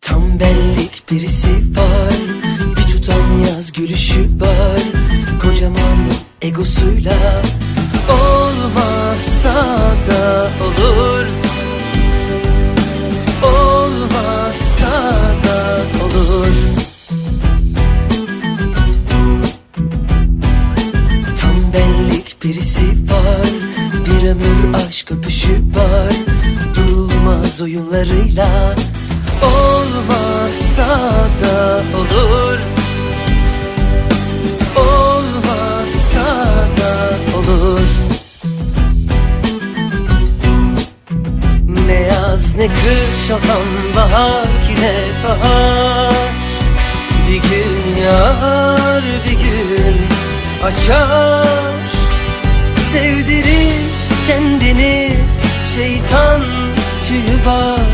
Tam bellik birisi var. Bir tutam yaz gülüşü var. Kocaman egosuyla Olmazsa da olur. Olmazsa da olur. Tam bellik birisi var. Bir ömür aşk öpüşü var. Durulmaz oyunlarıyla Olmazsa da olur. Olmazsa da olur. Ne yaz ne kış olan bahar ki ne bahar. Bir gün yağar bir gün açar. Sevdirir kendini şeytan tüyü var